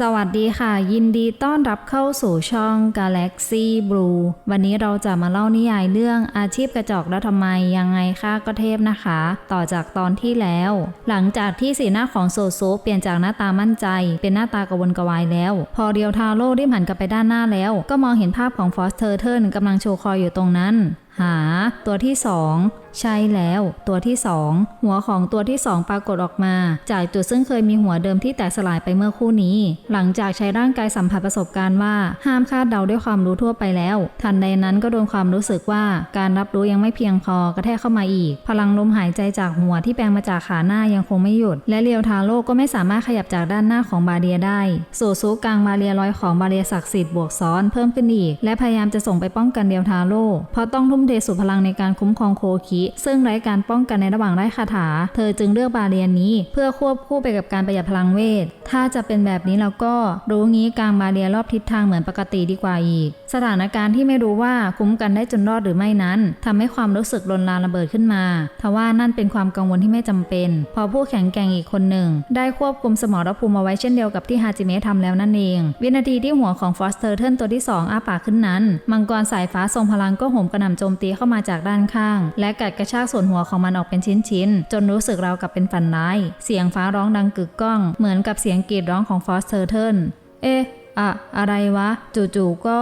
สวัสดีค่ะ ยินดีต้อนรับเข้าสู่ช่อง Galaxy Blue วันนี้เราจะมาเล่านิยายเรื่องอาชีพกระจอกแล้วทำไมยังไงค่าก็เทพนะคะ ต่อจากตอนที่แล้ว หลังจากที่สีหน้าของโซโซเปลี่ยนจากหน้าตามั่นใจ เป็นหน้าตากระวนกระวายแล้ว พอเดียวทาโร่ได้หันกลับไปด้านหน้าแล้ว ก็มองเห็นภาพของฟอสเทอร์เทิร์นกำลังโชว์คอยอยู่ตรงนั้น หา ตัวที่สองใช่แล้ว ตัวที่สองหัวของตัวที่สองปรากฏออกมา จากจุดซึ่งเคยมีหัวเดิมที่แตกสลายไปเมื่อคู่นี้ หลังจากใช้ร่างกายสัมผัสประสบการณ์ว่า ห้ามคาดเดาด้วยความรู้ทั่วไปแล้ว ทันใดนั้นก็โดนความรู้สึกว่าการรับรู้ยังไม่เพียงพอกระแทกเข้ามาอีก พลังลมหายใจจากหัวที่แปลงมาจากขาหน้ายังคงไม่หยุด และเรียวทาโร่ก็ไม่สามารถขยับจากด้านหน้าของบาเรียได้สู่ซูกลางบาเรียลอยของบาเรียศักดิ์สิทธิ์บวกซ้อนเพิ่มขึ้นอีก และพยายามจะส่งไปป้องกันเรียวทาโร่เพราะต้องทุ่มเทสุพลังในการคุ้มครองโคคิ ซึ่งไร้การป้องกันในระหว่างไร้คาถา เธอจึงเลือกบาเรียนนี้ เพื่อควบคู่ไปกับการประหยัดพลังเวท ถ้าจะเป็นแบบนี้แล้วก็รู้งี้กลางบาเรียรอบทิศทางเหมือนปกติดีกว่าอีก สถานการณ์ที่ไม่รู้ว่าคุ้มกันได้จนรอดหรือไม่นั้นทำให้ความรู้สึกลนลานระเบิดขึ้นมาทว่านั่นเป็นความกังวลที่ไม่จำเป็น พอผู้แข็งแกร่งอีกคนหนึ่ง ได้ควบคุมสมรภูมิเอาไว้เช่นเดียวกับที่ฮาจิเมะทำแล้วนั่นเอง วินาทีที่หัวของฟอสเตอร์เทิลตัวที่สองอ้าปากขึ้นนั้น มังกรสายฟ้าทรงพลังก็โหมกระหน่ำโจมตีเข้ามาจากด้านข้าง และกัดกระชากส่วนหัวของมันออกเป็นชิ้นๆ จนรู้สึกราวกับเป็นฝันร้าย เสียงฟ้าร้องดังกึกก้อง เหมือนกับเสียงกรีดร้องของฟอสเทอร์เทิลเอ๊ะอะอะไรวะ จู่ๆก็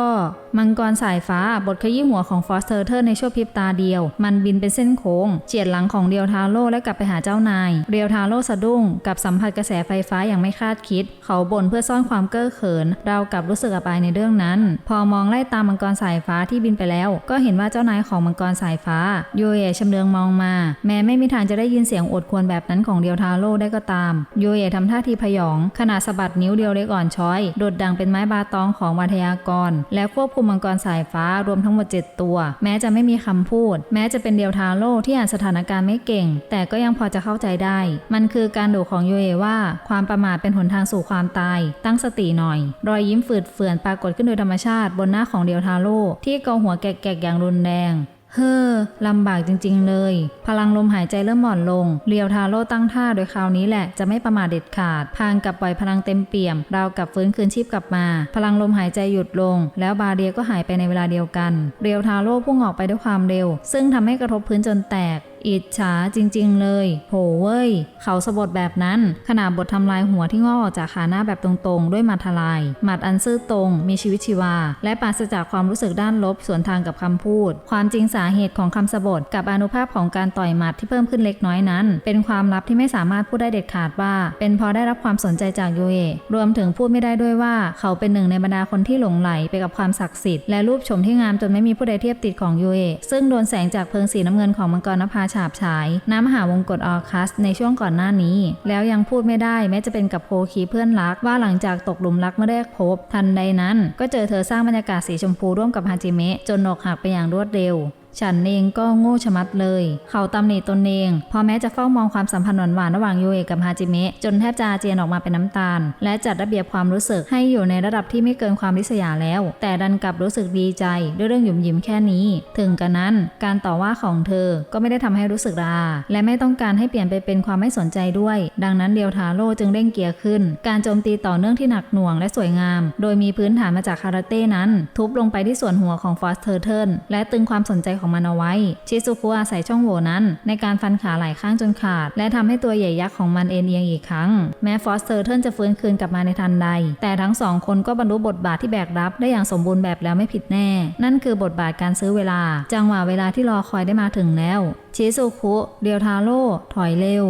มังกรสายฟ้าบทขยี้หัวของฟอสเทอร์เทอร์ในชั่วพริบตาเดียว มันบินเป็นเส้นโค้งเฉียดหลังของเรียวทาโร่และกลับไปหาเจ้านาย เรียวทาโร่สะดุ้ง กับสัมผัสกระแสไฟฟ้าอย่างไม่คาดคิด เขาบ่นเพื่อซ่อนความเก้อเขิน เรากับรู้สึกอับอายในเรื่องนั้น พอมองไล่ตามมังกรสายฟ้าที่บินไปแล้ว ก็เห็นว่าเจ้านายของมังกรสายฟ้าโยเอะชำเลืองมองมา แม้ไม่มีทางจะได้ยินเสียงอดควรแบบนั้นของเรียวทาโร่ได้ก็ตามโยเอะทำท่าทีพยองขณะสะบัดนิ้วเดียวเล็กอ่อนช้อยโดดดังเป็นไม้บาตองของวัทยากร และควบคุมมังกรสายฟ้ารวมทั้งหมด 7 ตัว แม้จะไม่มีคำพูด แม้จะเป็นเดียวทาโร่ที่อ่านสถานการณ์ไม่เก่ง แต่ก็ยังพอจะเข้าใจได้ มันคือการดุของโยเอว่า ความประมาทเป็นหนทางสู่ความตาย ตั้งสติหน่อย รอยยิ้มฝืดเฟื่อนปรากฏขึ้นโดยธรรมชาติบนหน้าของเดียวทาโร่ที่เกาหัวแกกๆอย่างรุนแรง เฮ้อลำบากจริงๆเลย พลังลมหายใจเริ่มหม่อนลง เรียวทาโร่ตั้งท่าโดยคราวนี้แหละจะไม่ประมาทเด็ดขาด พางกับปล่อยพลังเต็มเปี่ยม ราวกับฟื้นคืนชีพกลับมา พลังลมหายใจหยุดลง แล้วบาเรียก็หายไปในเวลาเดียวกัน เรียวทาโร่พุ่งออกไปด้วยความเร็ว ซึ่งทำให้กระทบพื้นจนแตก อิจฉาจริง ๆ เลยโหเว้ย เขาสะบดแบบนั้นขณะบททำลายหัวที่งอกออกจากขาหน้าแบบตรงๆ ด้วยมัดทลายหมัดอันซื่อตรง มีชีวิตชีวา และปราศจากความรู้สึกด้านลบสวนทางกับคำพูด ความจริงสาเหตุของคำสะบดกับอนุภาพของการต่อยหมัดที่เพิ่มขึ้นเล็กน้อยนั้น เป็นความลับที่ไม่สามารถพูดได้เด็ดขาดว่า เป็นเพราะได้รับความสนใจจากโยเอรวมถึงพูดไม่ได้ด้วยว่า เขาเป็นหนึ่งในบรรดาคนที่หลงไหลไปกับความศักดิ์สิทธิ์และรูปชมที่งามจนไม่มีผู้ใดเทียบติดของโยเอซึ่งโดนแสงจากเพลิงสีน้ำเงินของมังกรนภาฉาบฉายน้ำมหาวงกฎออคัสในช่วงก่อนหน้านี้ แล้วยังพูดไม่ได้แม้จะเป็นกับโคคีเพื่อนรักว่าหลังจากตกหลุมรักเมื่อแรกพบ ทันใดนั้น ก็เจอเธอสร้างบรรยากาศสีชมพูร่วมกับฮาจิเมะจนอกหักไปอย่างรวดเร็ว ฉันเองก็โง่ชะมัดเลย เขาตำหนิตนเอง พอแม้จะเฝ้ามองความสัมพันธ์หวานๆระหว่างโยเอะกับฮาจิเมะจนแทบจะอาเจียนออกมาเป็นน้ำตาล และจัดระเบียบความรู้สึกให้อยู่ในระดับที่ไม่เกินความริษยาแล้ว แต่ดันกลับรู้สึกดีใจด้วยเรื่องหยุ่มยิ้มแค่นี้ ถึงกระนั้น การต่อว่าของเธอก็ไม่ได้ทำให้รู้สึกราและไม่ต้องการให้เปลี่ยนไปเป็นความไม่สนใจด้วย ดังนั้นเดียวทาโร่จึงเร่งเกียร์ขึ้น การโจมตีต่อเนื่องที่หนักหน่วงและสวยงาม โดยมีพื้นฐานมาจากคาราเต้นั้น ทุบลงไปที่ส่วนหัวของฟอสเทอร์เทิลและตึงความสนใจของมันเอาไว้ ชิซุคุอาศัยช่องโหว่นั้น ในการฟันขาหลายข้างจนขาด และทำให้ตัวใหญ่ยักษ์ของมันเอ็นเอียงอีกครั้ง แม้ฟอสเทอร์เทิลจะฟื้นคืนกลับมาในทันใด แต่ทั้งสองคนก็บรรลุบทบาทที่แบกรับได้อย่างสมบูรณ์แบบแล้วไม่ผิดแน่ นั่นคือบทบาทการซื้อเวลา จังหวะเวลาที่รอคอยได้มาถึงแล้ว ชิซุคุเรียวทาโร่ถอยเร็ว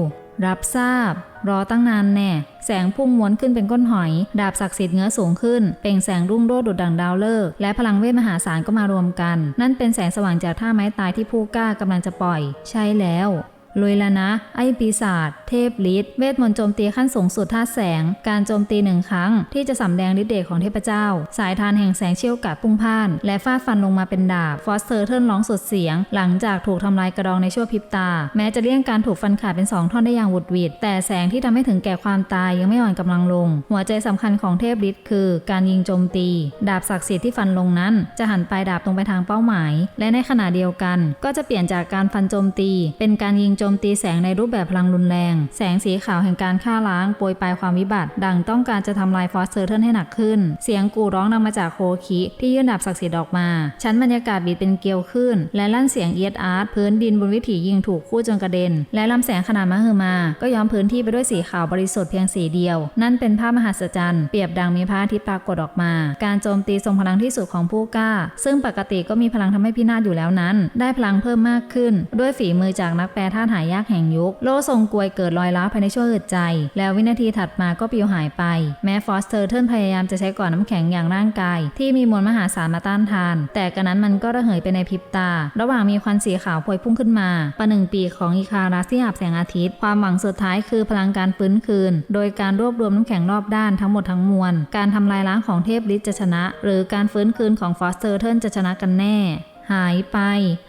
รับทราบ รอตั้งนานแน่ แสงพุ่งม้วนขึ้นเป็นก้นหอย ดาบศักดิ์สิทธิ์เงื้อสูงขึ้น เปล่งแสงรุ่งโรดดุดดังดาวเลิก และพลังเวทมหาศาลก็มารวมกัน นั่นเป็นแสงสว่างจากท่าไม้ตายที่ผู้กล้ากำลังจะปล่อย ใช่แล้ว ลุยแล้วนะ ไอ้ปีศาจเทพฤทธิ์เวทมนต์โจมตีขั้นสูงสุดท่าแสง การโจมตีหนึ่งครั้ง ที่จะสำแดงฤทธิ์เดชของเทพเจ้า สายทานแห่งแสงเชี่ยวกาดพุ่งพ่าน และฟาดฟันลงมาเป็นดาบ ฟอสเตอร์เทิร์นร้องสุดเสียง หลังจากถูกทำลายกระดองในชั่วพริบตา แม้จะเลี่ยงการถูกฟันขาดเป็นสองท่อนได้อย่างหวุดหวิดแต่แสงที่ทำให้ถึงแก่ความตายยังไม่อ่อนกำลังลง หัวใจสำคัญของเทพฤทธิ์คือ การยิงโจมตี ดาบศักดิ์สิทธิ์ที่ฟันลงนั้น จะหันปลายดาบตรงไปทางเป้าหมาย และในขณะเดียวกัน ก็จะเปลี่ยนจากการฟันโจมตี เป็นการยิงโจโจมตีแสงในรูปแบบพลังรุนแรง แสงสีขาวแห่งการฆ่าล้างโปรยปลายความวิบัติ ดังต้องการจะทำลายฟอสเซอร์เทิลให้หนักขึ้น เสียงกูร้องนำมาจากโคคิที่ยื่นดาบศักดิ์สิทธิ์ออกมา ชั้นบรรยากาศบีดเป็นเกลียวขึ้น และลั่นเสียงเอียดอาร์ตพื้นดินบนวิถียิงถูกคู่จนกระเด็น และลำแสงขนาดมหึมา ก็ย้อมพื้นที่ไปด้วยสีขาวบริสุทธิ์เพียงสีเดียว นั่นเป็นภาพมหัศจรรย์เปรียบดังมีพระอาทิตย์ปรากฏออกมา การโจมตีทรงพลังที่สุดของผู้กล้า ซึ่งปกติก็มีพลังทำให้พินาศอยู่แล้วนั้น ได้พลังเพิ่มมากขึ้น ด้วยฝีมือจากนักแปลธาตุหายากแห่งยุค โลทรงกลวยเกิดรอยร้าวภายในชั่วอึดใจ แล้ววินาทีถัดมาก็ปลิวหายไป แม้ฟอสเตอร์เทิร์นพยายามจะใช้ก่อนน้ำแข็งอย่างร่างกาย ที่มีมวลมหาศาลมาต้านทาน แต่กระนั้นมันก็ระเหยไปในพริบตา ระหว่างมีควันสีขาวพวยพุ่งขึ้นมา ประหนึ่งปีของอีคารัสที่อาบแสงอาทิตย์ ความหวังสุดท้ายคือพลังการฟื้นคืน โดยการรวบรวมน้ำแข็งรอบด้านทั้งหมดทั้งมวล การทำลายล้างของเทพฤทธิ์จะชนะ หรือการฟื้นคืนของฟอสเตอร์เทิร์นจะชนะกันแน่ หายไป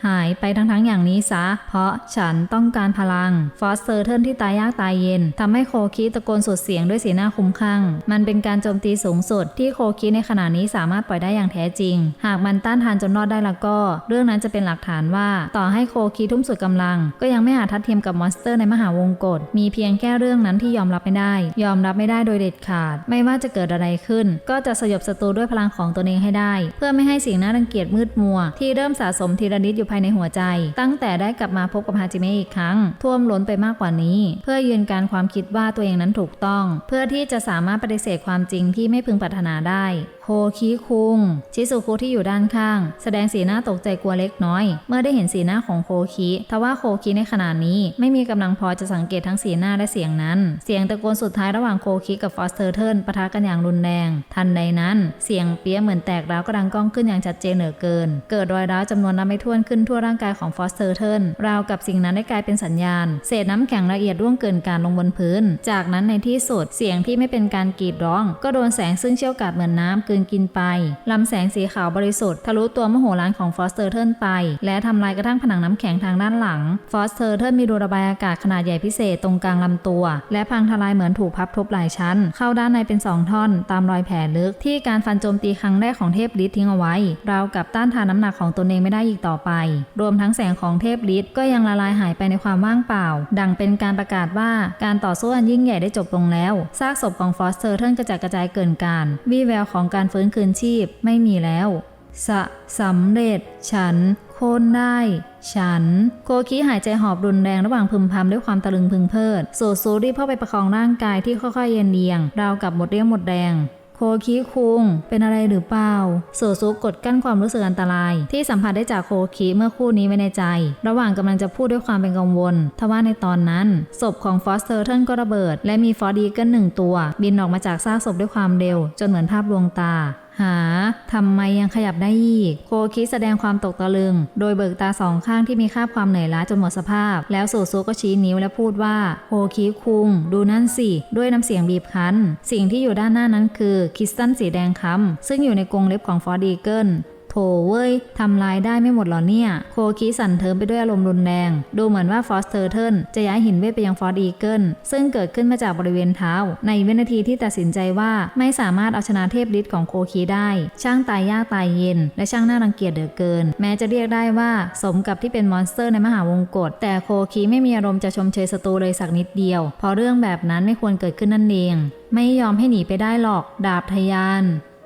หายไปทั้งทั้งๆอย่างนี้ซะ เพราะฉันต้องการพลัง ฟอสเตอร์เทิร์นที่ตายยากตายเย็นทำให้โคคิตะโกนสุดเสียงด้วยสีหน้าคุ้มข้างมันเป็นการโจมตีสูงสุดที่โคคิในขณะนี้สามารถปล่อยได้อย่างแท้จริง หากมันต้านทานจนรอดได้แล้วก็ เรื่องนั้นจะเป็นหลักฐานว่า ต่อให้โคคิทุ่มสุดกำลัง ก็ยังไม่อาจทัดเทียมกับมอนสเตอร์ในมหาวงกฏมีเพียงแค่เรื่องนั้นที่ยอมรับไม่ได้ ยอมรับไม่ได้โดยเด็ดขาด ไม่ว่าจะเกิดอะไรขึ้น ก็จะสยบศัตรูด้วยพลังของตนเองให้ได้ เพื่อไม่ให้สิ่งน่ารังเกียจมืดมัวที่เริ่มสะสมทีละนิดอยู่ภายในหัวใจ ตั้งแต่ได้กลับมาพบกับฮาจิเมะอีกครั้ง ท่วมล้นไปมากกว่านี้ เพื่อยืนการความคิดว่าตัวเองนั้นถูกต้อง เพื่อที่จะสามารถปฏิเสธความจริงที่ไม่พึงปรารถนาได้โคคิคุง ชิสุคุที่อยู่ด้านข้าง แสดงสีหน้าตกใจกลัวเล็กน้อย เมื่อได้เห็นสีหน้าของโคคิทว่าโคคิในขณะนี้ ไม่มีกำลังพอจะสังเกตทั้งสีหน้าและเสียงนั้น เสียงตะโกนสุดท้ายระหว่างโคคิกับฟอสเตอร์เทิร์นปะทะกันอย่างรุนแรง ทันใดนั้น เสียงเปี้ยเหมือนแตกร้าวก็ดังก้องขึ้นอย่างชัดเจนเหลือเกิน เกิดรอยร้าวจำนวนนับไม่ถ้วนขึ้นทั่วร่างกายของฟอสเตอร์เทิร์นราวกับสิ่งนั้นได้กลายเป็นสัญญาณ เศษน้ำแข็งละเอียดร่วงเกินการลงบนพื้น จากนั้นในที่สุดเสียงที่ไม่เป็นการกรีดร้อง ก็โดนแสงซึ่งเชี่ยวกาดเหมือนน้ำลืนกินไปลำแสงสีขาวบริสุทธิ์ทะลุตัวมโหฬารของฟอสเตอร์เทิร์นไป และทำลายกระทั่งผนังน้ำแข็งทางด้านหลัง ฟอสเตอร์เทิร์นมีรูระบายอากาศขนาดใหญ่พิเศษตรงกลางลำตัว และพังทลายเหมือนถูกพับทบหลายชั้น เข้าด้านในเป็นสองท่อน ตามรอยแผลลึกที่การฟันโจมตีครั้งแรกของเทพฤทธิ์ทิ้งเอาไว้ราวกับต้านทานน้ำหนักของตนเองไม่ได้อีกต่อไป รวมทั้งแสงของเทพฤทธิ์ก็ยังละลายหายไปในความว่างเปล่า ดังเป็นการประกาศว่าการต่อสู้อันยิ่งใหญ่ได้จบลงแล้วซากศพของฟอสเตอร์เทิร์นกระจัดกระจายเกินการวีแววของการการฟื้นคืนชีพไม่มีแล้วสะสำเร็จ ฉัน โค่นได้ ฉัน โคคิหายใจหอบรุนแรงระหว่างพึมพำด้วยความตะลึงพึงเพลิด โซซูรีบเข้าไปประคองร่างกายที่ค่อยๆเย็นเยียง ราวกับหมดเรี่ยวหมดแรง โคคิคุง เป็นอะไรหรือเปล่าโซซุกดกั้นความรู้สึกอันตราย ที่สัมผัสได้จากโคคิเมื่อคู่นี้ไว้ในใจ ระหว่างกำลังจะพูดด้วยความเป็นกังวล ทว่าในตอนนั้น ศพของฟอสเตอร์เทิลก็ระเบิด และมีฟอสดีเกิลหนึ่งตัว บินออกมาจากซากศพด้วยความเร็ว จนเหมือนภาพลวงตา หาทำไมยังขยับได้อีก โคคิแสดงความตกตะลึง โดยเบิกตาสองข้างที่มีคราบความเหนื่อยล้าจนหมดสภาพ แล้วสูซูก็ชี้นิ้วและพูดว่าโคคิคุง ดูนั่นสิ ด้วยน้ำเสียงบีบคั้น สิ่งที่อยู่ด้านหน้านั้นคือคริสตัลสีแดงค้ำซึ่งอยู่ในกรงเล็บของฟอร์ดีเกิล โถเว้ยทำลายได้ไม่หมดหรอเนี่ย โคคิสั่นเทิมไปด้วยอารมณ์รุนแรง ดูเหมือนว่าฟอสเตอร์เทิร์นจะย้ายหินเวทไปยังฟอร์ดอีเกิลซึ่งเกิดขึ้นมาจากบริเวณเท้า ในวินาทีที่ตัดสินใจว่าไม่สามารถเอาชนะเทพฤทธิ์ของโคคิได้ ช่างตายยากตายเย็น และช่างน่ารังเกียจเหลือเกิน แม้จะเรียกได้ว่าสมกับที่เป็นมอนสเตอร์ในมหาวงกฏแต่โคคิไม่มีอารมณ์จะชมเชยศัตรูเลยสักนิดเดียว เพราะเรื่องแบบนั้นไม่ควรเกิดขึ้นนั่นเอง ไม่ยอมให้หนีไปได้หรอก ดาบทะยาน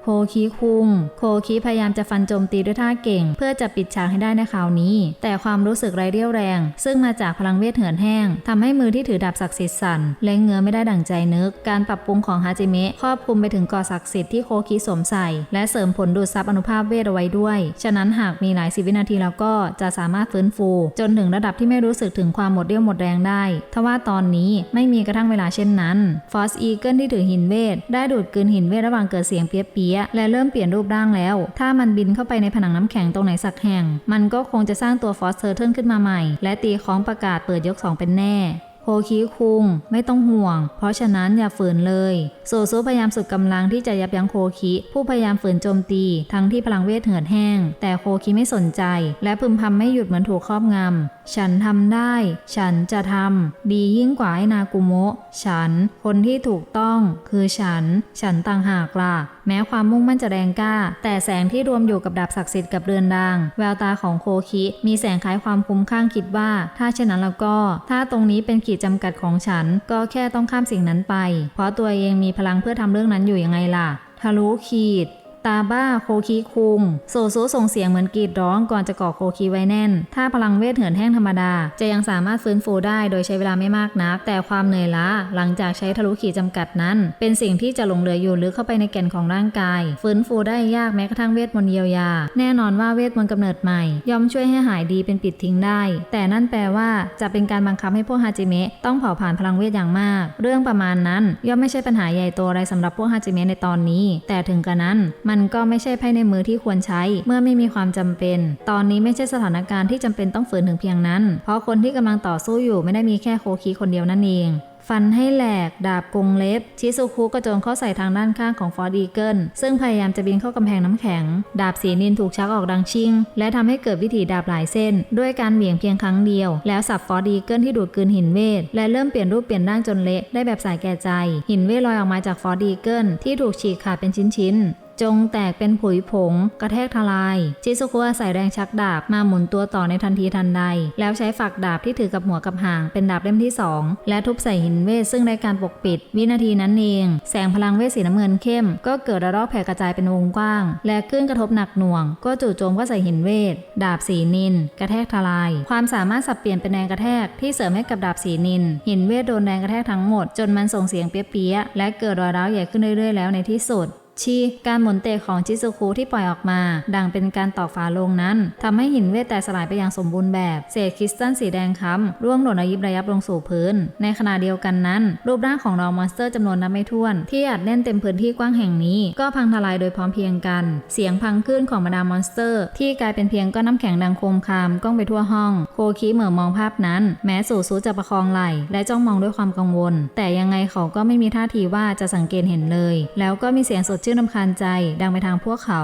โคคิคุง โคคิพยายามจะฟันโจมตีด้วยท่าเก่ง เพื่อจะปิดฉากให้ได้ในคราวนี้ แต่ความรู้สึกไร้เรี่ยวแรง ซึ่งมาจากพลังเวทเหือนแห้งทำให้มือที่ถือดาบศักดิ์สิทธิ์สั่นและเงื้อไม่ได้ดั่งใจนึก การปรับปรุงของฮาจิเมะครอบคลุมไปถึงกอศักดิ์สิทธิ์ที่โคคิสวมใส่ และเสริมผลดูดซับอนุภาพเวทเอาไว้ด้วย ฉะนั้นหากมีหลายสิบวินาทีแล้วก็จะสามารถฟื้นฟู จนถึงระดับที่ไม่รู้สึกถึงความหมดเรี่ยวหมดแรงได้ ทว่าตอนนี้ไม่มีกระทั่งเวลาเช่นนั้น ฟอสอีเกิลที่ถือหินเวทได้ดูดกลืนหินเวทระหว่างเกิดเสียงเปี้ยๆและเริ่มเปลี่ยนรูปร่างแล้ว ถ้ามันบินเข้าไปในผนังน้ำแข็งตรงไหนสักแห่ง มันก็คงจะสร้างตัวฟอสเทอร์เทิร์นขึ้นมาใหม่ และตีของประกาศเปิดยก 2 เป็นแน่โคคิคุงไม่ต้องห่วง เพราะฉะนั้นอย่าฝืนเลย โซซูพยายามสุดกำลังที่จะยับยั้งโคคิ ผู้พยายามฝืนโจมตี ทั้งที่พลังเวทเหือดแห้ง แต่โคคิไม่สนใจ และพึมพำไม่หยุดเหมือนถูกครอบงำ ฉันทำได้ ฉันจะทำดียิ่งกว่าไอ้นากุโมะ ฉัน คนที่ถูกต้องคือฉัน ฉันต่างหากล่ะ แม้ความมุ่งมั่นจะแรงกล้า แต่แสงที่รวมอยู่กับดาบศักดิ์สิทธิ์กับเรือนดาง แววตาของโคคิ มีแสงคล้ายความคุ้มข้างคิดว่า ถ้าเช่นนั้นแล้วก็ ถ้าตรงนี้เป็นขีดจำกัดของฉัน ก็แค่ต้องข้ามสิ่งนั้นไป เพราะตัวเองมีพลังเพื่อทำเรื่องนั้นอยู่ยังไงล่ะทะลุขีด ตาบ้าโคคิคุง โซซูส่งเสียงเหมือนกรีดร้องก่อนจะก่อโคคิไว้แน่น ถ้าพลังเวทเหินแห้งธรรมดา จะยังสามารถฟื้นฟูได้โดยใช้เวลาไม่มากนัก แต่ความเหนื่อยล้าหลังจากใช้ทะลุขีดจำกัดนั้น เป็นสิ่งที่จะหลงเหลืออยู่ลึกเข้าไปในแก่นของร่างกาย ฟื้นฟูได้ยากแม้กระทั่งเวทมนต์เยียวยา แน่นอนว่าเวทมนต์กำเนิดใหม่ ย่อมช่วยให้หายดีเป็นปิดทิ้งได้ แต่นั่นแปลว่าจะเป็นการบังคับให้พวกฮาจิเมะต้องเผาผ่านพลังเวทอย่างมาก เรื่องประมาณนั้นย่อมไม่ใช่ปัญหาใหญ่โตอะไรสำหรับพวกฮาจิเมะในตอนนี้ แต่ถึงกระนั้นมันก็ไม่ใช่ไพ่ในมือที่ควรใช้ เมื่อไม่มีความจำเป็น ตอนนี้ไม่ใช่สถานการณ์ที่จำเป็นต้องฝืนถึงเพียงนั้น เพราะคนที่กำลังต่อสู้อยู่ไม่ได้มีแค่โคคิคนเดียวนั่นเองฟันให้แหลก ดาบกงเล็บ ชิซุคุกระโจนเข้าใส่ทางด้านข้างของฟอร์ดีเกิลซึ่งพยายามจะบินเข้ากำแพงน้ำแข็ง ดาบสีนินถูกชักออกดังชิง และทำให้เกิดวิถีดาบหลายเส้น ด้วยการเหวี่ยงเพียงครั้งเดียว แล้วสับฟอร์ดีเกิลที่ดูดกลืนหินเวท และเริ่มเปลี่ยนรูปเปลี่ยนร่างจนเละได้แบบสายแก่ใจ หินเวทลอยออกมาจากฟอร์ดีเกิลที่ถูกฉีกขาดเป็นชิ้นๆ จงแตกเป็นผุยผง กระแทกทลาย ชิซุคุอาศัยแรงชักดาบมาหมุนตัวต่อในทันทีทันใด แล้วใช้ฝักดาบที่ถือกับหัวกับหางเป็นดาบเล่มที่สองและทุบใส่หินเวทซึ่งได้การปกปิด วินาทีนั้นเอง แสงพลังเวทสีน้ำเงินเข้ม ก็เกิดระลอกแผ่กระจายเป็นวงกว้าง และคลื่นกระทบหนักหน่วง ก็จู่โจมเข้าใส่หินเวท ดาบสีนิน กระแทกทลาย ความสามารถสับเปลี่ยนเป็นแรงกระแทกที่เสริมให้กับดาบสีนิน หินเวทโดนแรงกระแทกทั้งหมด จนมันส่งเสียงเปี้ยๆและเกิดรอยร้าวใหญ่ขึ้นเรื่อยๆแล้วในที่สุด ชีการหมุนเตะของจิซุคุที่ปล่อยออกมา ดังเป็นการตอกฝาโลงนั้นทำให้หินเวทแตกสลายไปอย่างสมบูรณ์แบบ เศษคริสตัลสีแดงค้ำร่วงหล่นระยิบระยับลงสู่พื้น ในขณะเดียวกันนั้น รูปร่างของนองมอนสเตอร์จำนวนนับไม่ถ้วน ที่อัดแน่นเต็มพื้นที่กว้างแห่งนี้ ก็พังทลายโดยพร้อมเพียงกัน เสียงพังขึ้นของบรรดามอนสเตอร์ ที่กลายเป็นเพียงก้อนน้ำแข็งดังโคมคามก้องไปทั่วห้อง โคคิเหม่อมองภาพนั้น แม้สู่ซูจะประคองไหลและจ้องมองด้วยความกังวล แต่ยังไงเขาก็ไม่มีท่าทีว่าจะสังเกตเห็นเลย แล้วก็มีเสียงสดชื่นำคาญใจดังไปทางพวกเขา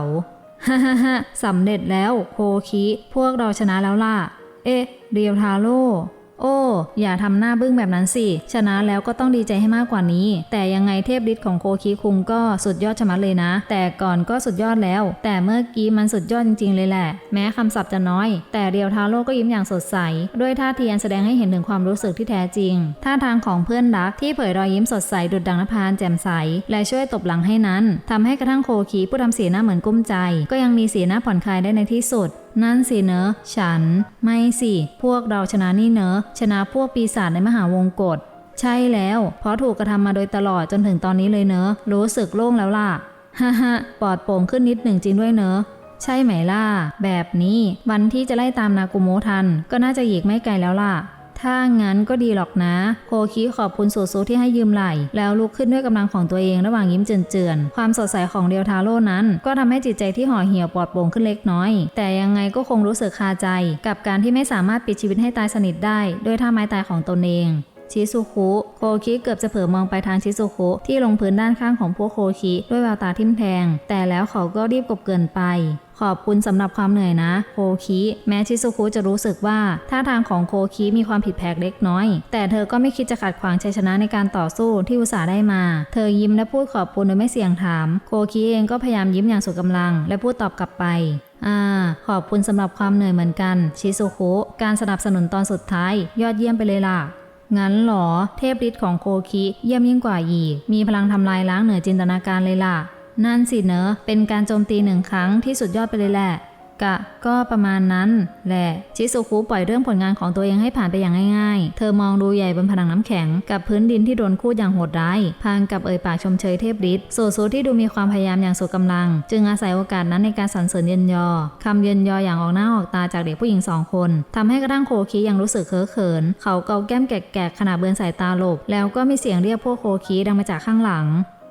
ฮ่าฮ่าฮ่าสำเร็จแล้วโคคิ พวกเราชนะแล้วล่ะ เอ๊ะ เรียวทาโร่ โอ้ อย่าทำหน้าบึ้งแบบนั้นสิ ชนะแล้วก็ต้องดีใจให้มากกว่านี้ แต่ยังไงเทพฤทธิ์ของโคคิคุงก็สุดยอดชะมัดเลยนะ แต่ก่อนก็สุดยอดแล้ว แต่เมื่อกี้มันสุดยอดจริงๆเลยแหละ แม้คำศัพท์จะน้อย แต่เรียวทาโร่ก็ยิ้มอย่างสดใส ด้วยท่าทีอันแสดงให้เห็นถึงความรู้สึกที่แท้จริง ท่าทางของเพื่อนรักที่เผยรอยยิ้มสดใสดุดดังนภานแจ่มใส และช่วยตบหลังให้นั้นทำให้กระทั่งโคคิผู้ทำสีหน้าเหมือนกุ้มใจ ก็ยังมีสีหน้าผ่อนคลายได้ในที่สุด นั่นสิเนอะฉัน ไม่สิ พวกเราชนะนี่เนอะชนะพวกปีศาจในมหาวงกฏใช่แล้ว เพราะถูกกระทำมาโดยตลอดจนถึงตอนนี้เลยเนอะรู้สึกโล่งแล้วล่ะฮ่าฮ่าปลอดโปร่งขึ้นนิดหนึ่งจริงด้วยเนอะใช่ไหมล่ะ แบบนี้วันที่จะไล่ตามนากุโมะทัน ก็น่าจะอีกไม่ไกลแล้วล่ะ ถ้างั้นก็ดีหรอกนะ โคคิขอบคุณสูซูที่ให้ยืมไหล่ แล้วลุกขึ้นด้วยกำลังของตัวเองระหว่างยิ้มเจือนๆ ความสดใสของเรียวทาโร่นั้น ก็ทำให้จิตใจที่ห่อเหี่ยวปลอดโปร่งขึ้นเล็กน้อย แต่ยังไงก็คงรู้สึกคาใจ กับการที่ไม่สามารถปิดชีวิตให้ตายสนิทได้ด้วยท่าไม้ตายของตนเองชิซุคุโคคิเกือบจะเผลอมองไปทางชิซุคุที่ลงพื้นด้านข้างของพวกโคคิด้วยแววตาทิ่มแทง แต่แล้วเขาก็รีบกบเกินไป ขอบคุณสำหรับความเหนื่อยนะ โคคิแม้ชิซุคุจะรู้สึกว่าท่าทางของโคคิมีความผิดแผกเล็กน้อย แต่เธอก็ไม่คิดจะขัดขวางชัยชนะในการต่อสู้ที่อุตส่าห์ได้มา เธอยิ้มและพูดขอบคุณโดยไม่เสี่ยงถาม โคคิเองก็พยายามยิ้มอย่างสุดกำลัง และพูดตอบกลับไปอ่าขอบคุณสำหรับความเหนื่อยเหมือนกัน ชิซุคุการสนับสนุนตอนสุดท้าย ยอดเยี่ยมไปเลยล่ะงั้นหรอ เทพฤทธิ์ของโคคิเยี่ยมยิ่งกว่าอีก มีพลังทำลายล้างเหนือจินตนาการเลยล่ะ นั่นสิเนอะเป็นการโจมตีหนึ่งครั้งที่สุดยอดไปเลยแหละ กะ ก็ประมาณนั้นแหละ ชิซุคุปล่อยเรื่องผลงานของตัวเองให้ผ่านไปอย่างง่ายๆ เธอมองดูใหญ่บนผนังน้ำแข็ง กับพื้นดินที่โดนคูดอย่างโหดร้าย พางกับเอ่ยปากชมเชยเทพฤทธิ์โซซูที่ดูมีความพยายามอย่างสุดกำลัง จึงอาศัยโอกาสนั้นในการสรรเสริญเยินยอคำเยินยออย่างออกหน้าออกตาจากเด็กผู้หญิงสองคนทำให้กระทั่งโคคิยังรู้สึกเค้อเขิน เขาเกาแก้มแกะๆขณะเบือนสายตาหลบ แล้วก็มีเสียงเรียกพวกโคคิดังมาจากข้างหลัง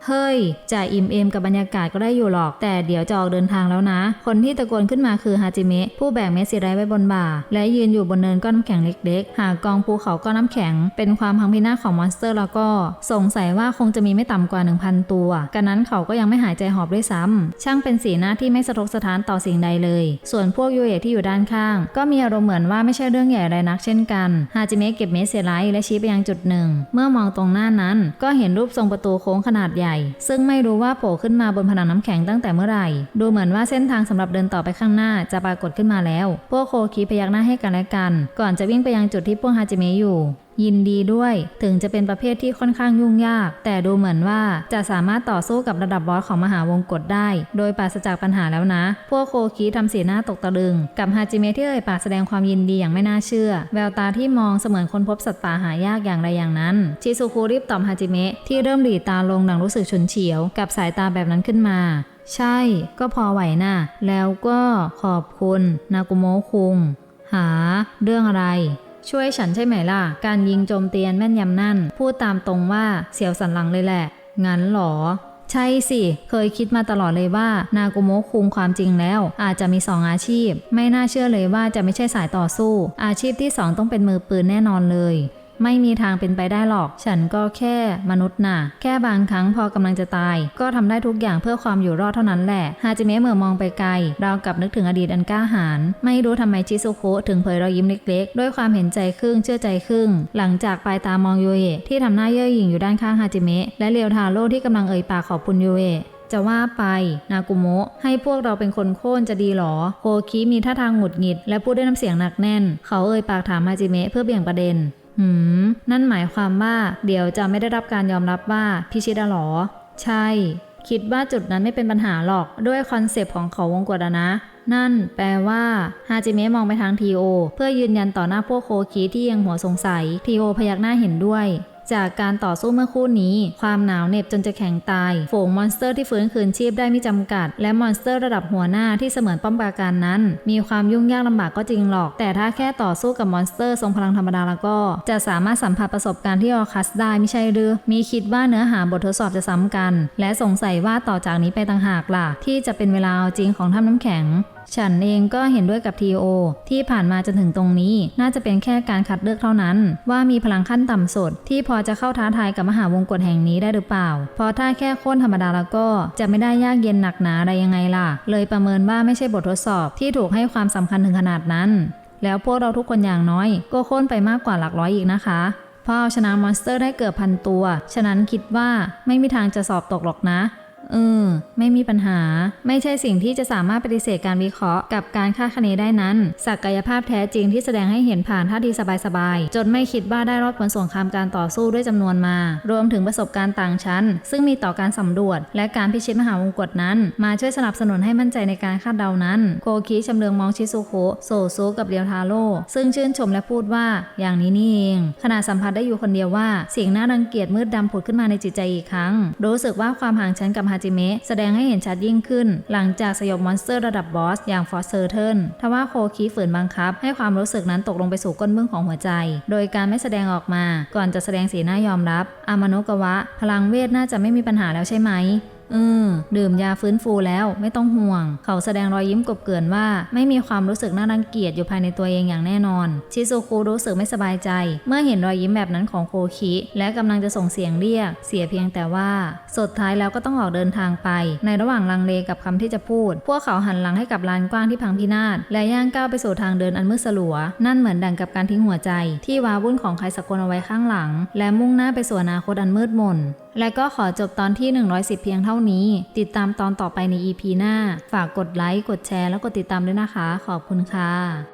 เฮ้ยจะอิ่มเอมกับบรรยากาศก็ได้อยู่หรอก แต่เดี๋ยวจะออกเดินทางแล้วนะ คนที่ตะโกนขึ้นมาคือฮาจิเมะผู้แบกเมสซิไรไว้บนบ่า และยืนอยู่บนเนินก้อนน้ำแข็งเล็กๆ หากกองภูเขาก้อนน้ำแข็ง เป็นความพังพินาศของมอนสเตอร์แล้วก็ สงสัยว่าคงจะมีไม่ต่ำกว่า 1,000 ตัว กันนั้นเขาก็ยังไม่หายใจหอบด้วยซ้ำช่างเป็นสีหน้าที่ไม่สะทกสะท้านต่อสิ่งใดเลย ส่วนพวกยูเอะที่อยู่ด้านข้าง ก็มีอารมณ์เหมือนว่าไม่ใช่เรื่องใหญ่อะไรนักเช่นกันฮาจิเมะเก็บเมสเซไลท์และชี้ไปยังจุดหนึ่ง เมื่อมองตรงหน้านั้น ก็เห็นรูปทรงประตูโค้งขนาดใหญ่ซึ่งไม่รู้ว่าโผล่ขึ้นมาบนผนังน้ำแข็งตั้งแต่เมื่อไหร่ ดูเหมือนว่าเส้นทางสำหรับเดินต่อไปข้างหน้าจะปรากฏขึ้นมาแล้ว พวกโคคีพยักหน้าให้กันและกัน ก่อนจะวิ่งไปยังจุดที่พวกฮาจิเมะอยู่ยินดีด้วยถึงจะเป็นประเภทที่ค่อนข้างยุ่งยาก แต่ดูเหมือนว่าจะสามารถต่อสู้กับระดับบอสของมหาวงกฏได้ โดยปราศจากปัญหาแล้วนะ พวกโคคิทำสีหน้าตกตะลึง กับฮาจิเมะที่เอ่ยปากแสดงความยินดีอย่างไม่น่าเชื่อ แววตาที่มองเสมือนคนพบสัตว์ป่าหายากอย่างใดอย่างนั้น ชิซุคุรีบตอบฮาจิเมะที่เริ่มหลีตาลงดังรู้สึกฉุนเฉียว กับสายตาแบบนั้นขึ้นมาใช่ ก็พอไหวน่ะ แล้วก็ขอบคุณ นากุโมะคุง หา เรื่องอะไร ช่วยฉันใช่ไหมล่ะ การยิงโจมเตียนแม่นยำนั่น พูดตามตรงว่าเสียวสันหลังเลยแหละ งั้นหรอ ใช่สิ เคยคิดมาตลอดเลยว่า นากุโมะคุงความจริงแล้ว อาจจะมีสองอาชีพ ไม่น่าเชื่อเลยว่าจะไม่ใช่สายต่อสู้ อาชีพที่สองต้องเป็นมือปืนแน่นอนเลย ไม่มีทางเป็นไปได้หรอก ฉันก็แค่มนุษย์น่ะ แค่บางครั้งพอกำลังจะตาย ก็ทำได้ทุกอย่างเพื่อความอยู่รอดเท่านั้นแหละ ฮาจิเมะเมื่อมองไปไกล เรากับนึกถึงอดีตอันกล้าหาญ ไม่รู้ทำไมชิซุโคะถึงเผยรอยยิ้มเล็กๆ ด้วยความเห็นใจครึ่งเชื่อใจครึ่ง หลังจากปลายตามองยูเอะที่ทำหน้าเย่อหยิ่งอยู่ด้านข้างฮาจิเมะ และเรียวทาโร่ที่กำลังเอ่ยปากขอบคุณยูเอะจะว่าไป นากุโมะให้พวกเราเป็นคนโค่นจะดีหรอ โคคิมีท่าทางหงุดหงิด และพูดด้วยน้ำเสียงหนักแน่น เขาเอ่ยปากถามฮาจิเมะเพื่อเบี่ยงประเด็น หืม นั่นหมายความว่า เดี๋ยวจะไม่ได้รับการยอมรับว่าพิชิตหรอ ใช่ คิดว่าจุดนั้นไม่เป็นปัญหาหรอกด้วยคอนเซปต์ของเขาวงกฏอะนะ นั่นแปลว่าฮาจิเมะมองไปทางทีโอ เพื่อยืนยันต่อหน้าพวกโคคิที่ยังหัวสงสัยทีโอพยักหน้าเห็นด้วย จากการต่อสู้เมื่อคู่นี้ ความหนาวเหน็บจนจะแข็งตาย ฝูงมอนสเตอร์ที่ฟื้นคืนชีพได้ไม่จำกัด และมอนสเตอร์ระดับหัวหน้าที่เสมือนป้อมปราการนั้น มีความยุ่งยากลำบากก็จริงหรอก แต่ถ้าแค่ต่อสู้กับมอนสเตอร์ทรงพลังธรรมดาแล้วก็ จะสามารถสัมผัสประสบการณ์ที่ออคัสได้ไม่ใช่หรือ มีคิดว่าเนื้อหาบททดสอบจะซ้ำกัน และสงสัยว่าต่อจากนี้ไปต่างหากล่ะ ที่จะเป็นเวลาเอาจริงของถ้ำน้ำแข็ง ฉันเองก็เห็นด้วยกับทีโอที่ผ่านมาจนถึงตรงนี้ น่าจะเป็นแค่การคัดเลือกเท่านั้น ว่ามีพลังขั้นต่ำสุด ที่พอจะเข้าท้าทายกับมหาวงกฏแห่งนี้ได้หรือเปล่า เพราะถ้าแค่โค่นธรรมดาแล้วก็จะไม่ได้ยากเย็นหนักหนาอะไรยังไงล่ะ เลยประเมินว่าไม่ใช่บททดสอบที่ถูกให้ความสำคัญถึงขนาดนั้น แล้วพวกเราทุกคนอย่างน้อย ก็โค่นไปมากกว่าหลักร้อยอีกนะคะพราะเอาชนะมอนสเตอร์ได้เกือบพันตัว ฉะนั้นคิดว่าไม่มีทางจะสอบตกหรอกนะ เออ ไม่มีปัญหา ไม่ใช่สิ่งที่จะสามารถปฏิเสธการวิเคราะห์กับการคาดคะเนได้นั้น ศักยภาพแท้จริงที่แสดงให้เห็นผ่านท่าทีสบายๆ จนไม่คิดว่าได้รอดผลสงครามการต่อสู้ด้วยจำนวนมา รวมถึงประสบการณ์ต่างชั้น ซึ่งมีต่อการสำรวจ และการพิชิตมหาวงกฏนั้น มาช่วยสนับสนุนให้มั่นใจในการคาดเดานั้น โคคิชำเลืองมองชิซุโคะโซซุกับเรียวทาโร่ซึ่งชื่นชมและพูดว่า อย่างนี้นี่เองขณะสัมผัสได้อยู่คนเดียวว่าเสียงน่ารังเกียจมืดดำผุดขึ้นมาในจิตใจอีกครั้ง รู้สึกว่าความห่างชั้นกับฮาจิเมะแสดงให้เห็นชัดยิ่งขึ้น หลังจากสยบมอนสเตอร์ระดับบอสอย่างฟอสเซอร์เทิลทว่าโคคีฝืนบังคับ ให้ความรู้สึกนั้นตกลงไปสู่ก้นบึ้งของหัวใจ โดยการไม่แสดงออกมา ก่อนจะแสดงสีหน้ายอมรับ อามานุกวะ พลังเวทน่าจะไม่มีปัญหาแล้วใช่ไหม อืมดื่มยาฟื้นฟูแล้วไม่ต้องห่วง เขาแสดงรอยยิ้มกบเกลื่อนว่า ไม่มีความรู้สึกน่ารังเกียจอยู่ภายในตัวเองอย่างแน่นอน ชิซูคุรู้สึกไม่สบายใจ เมื่อเห็นรอยยิ้มแบบนั้นของโคคิ และกำลังจะส่งเสียงเรียก เสียเพียงแต่ว่า สุดท้ายแล้วก็ต้องออกเดินทางไป ในระหว่างลังเลกับคำที่จะพูด พวกเขาหันหลังให้กับลานกว้างที่พังพินาศและย่างก้าวไปสู่ทางเดินอันมืดสลัว นั่นเหมือนดังกับการทิ้งหัวใจ ที่วาวุ่นของใครสักคนเอาไว้ข้างหลัง และมุ่งหน้าไปสู่อนาคตอันมืดมน และก็ขอจบตอนที่ 110 เพียงเท่านี้ ติดตามตอนต่อไปใน EP หน้า ฝากกดไลค์ กดแชร์ แล้วกดติดตามด้วยนะคะ ขอบคุณค่ะ